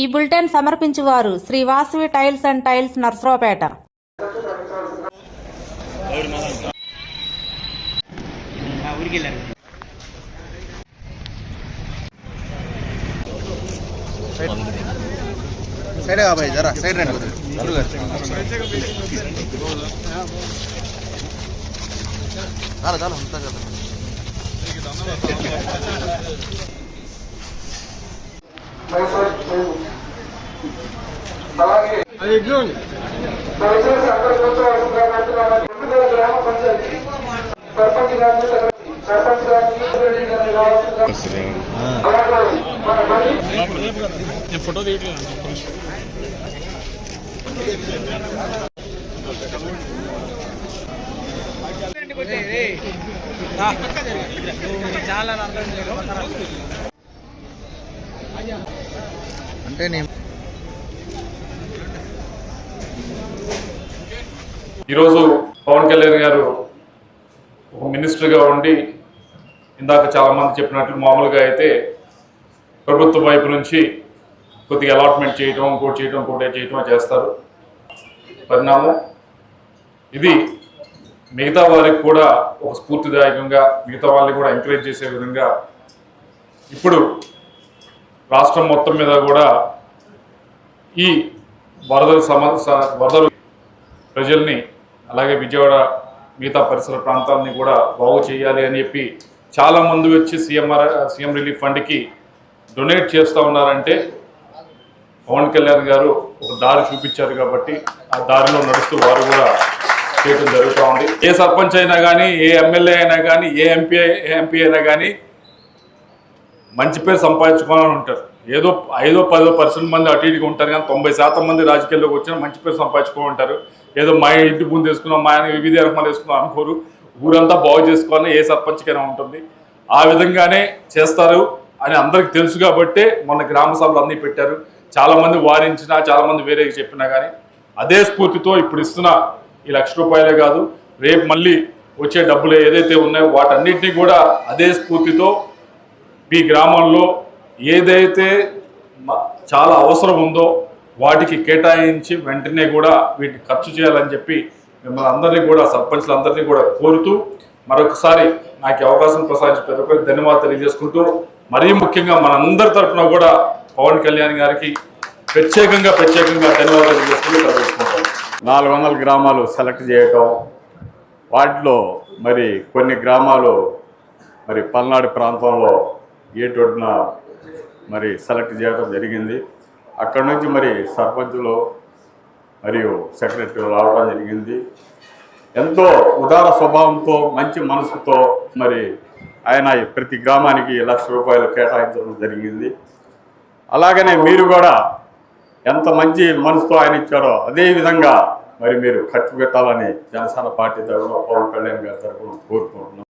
ఈ bulletin సమర్పించువారు Shri Vasavi tiles and tiles Narasaraopet. Side జరా side రండి. చాలా చాలా అంతా కదా దయచేసి అందరూ కూర్చోవలసిందిగా కోరుతున్నామని. ముందుగా గ్రామ పంచాయతీ సర్పంచ్ గారిని సర్పంచ్ గారిని అలాగే చాలా అంటే నేను ఈరోజు పవన్ కళ్యాణ్ గారు ఒక మినిస్టర్గా ఉండి ఇందాక చాలామంది చెప్పినట్లు మామూలుగా అయితే ప్రభుత్వం వైపు నుంచి కొద్దిగా అలాట్మెంట్ చేయటం ఇంకోటి చేయటం ఇంకోటి చేయటం చేస్తారు. పరిణామం ఇది మిగతా వారికి కూడా ఒక స్ఫూర్తిదాయకంగా మిగతా వాళ్ళని కూడా ఎంకరేజ్ చేసే విధంగా ఇప్పుడు రాష్ట్రం మొత్తం మీద కూడా ఈ వరదలు సమ స- వరదలు ప్రజల్ని అలాగే విజయవాడ మిగతా పరిసర ప్రాంతాలని కూడా బాగు చేయాలి అని చెప్పి చాలా మంది వచ్చి సీఎంఆర్ సీఎం రిలీఫ్ ఫండ్కి డొనేట్ చేస్తూ ఉన్నారంటే పవన్ కళ్యాణ్ గారు ఒక దారి చూపించారు కాబట్టి ఆ దారిలో నడుస్తూ వారు కూడా చేయడం జరుగుతూ ఉంది. ఏ సర్పంచ్ అయినా కానీ ఏ ఎమ్మెల్యే అయినా కానీ ఏ ఎంపీ ఏ ఎంపీ అయినా కానీ మంచి పేరు సంపాదించుకోవాలని ఉంటారు. ఏదో ఐదో పదో పర్సెంట్ మంది అటు ఇటుగా ఉంటారు కానీ తొంభై శాతం మంది రాజకీయాల్లోకి వచ్చిన మంచి పేరు సంపాదించుకో ఉంటారు. ఏదో మా ఇంటి ముందు వేసుకున్నాం మా ఆయన వివిధ రకమాలు వేసుకున్నాం అనుకోరు. ఊరంతా బాగు చేసుకోవాలని ఏ సర్పంచ్కైనా ఉంటుంది. ఆ విధంగానే చేస్తారు అని అందరికి తెలుసు కాబట్టే మొన్న గ్రామ సభలు అన్నీ పెట్టారు. చాలామంది వారించినా చాలామంది వేరే చెప్పినా కానీ అదే స్ఫూర్తితో ఇప్పుడు ఇస్తున్న ఈ లక్ష రూపాయలే కాదు రేపు మళ్ళీ వచ్చే డబ్బులు ఏదైతే ఉన్నాయో వాటన్నిటినీ కూడా అదే స్ఫూర్తితో మీ గ్రామంలో ఏదైతే చాలా అవసరం ఉందో వాటికి కేటాయించి వెంటనే కూడా వీటిని ఖర్చు చేయాలని చెప్పి మిమ్మల్ని అందరినీ కూడా సర్పంచ్లందరినీ కూడా కోరుతూ మరొకసారి నాకు అవకాశం ప్రసాదించిన ప్రతి ఒక్కరికి ధన్యవాదాలు తెలియజేసుకుంటూ మరీ ముఖ్యంగా మనందరి తరఫున కూడా పవన్ కళ్యాణ్ గారికి ప్రత్యేకంగా ప్రత్యేకంగా ధన్యవాదాలు తెలియజేసుకుంటూ తెలియజేసుకుంటాం నాలుగు వందల గ్రామాలు సెలెక్ట్ చేయటం వాటిలో మరి కొన్ని గ్రామాలు మరి పల్నాడు ప్రాంతంలో ఏటొడ్డున మరి సెలెక్ట్ చేయడం జరిగింది. అక్కడ నుంచి మరి సర్పంచులు మరియు సెక్రటరీ రావడం జరిగింది. ఎంతో ఉదార స్వభావంతో మంచి మనసుతో మరి ఆయన ప్రతి గ్రామానికి లక్ష రూపాయలు కేటాయించడం జరిగింది. అలాగనే మీరు కూడా ఎంత మంచి మనసుతో ఆయన ఇచ్చారో అదే విధంగా మరి మీరు ఖర్చు పెట్టాలని జనసేన పార్టీ తరఫున పవన్ కళ్యాణ్ గారి తరఫున కోరుకుంటున్నాం.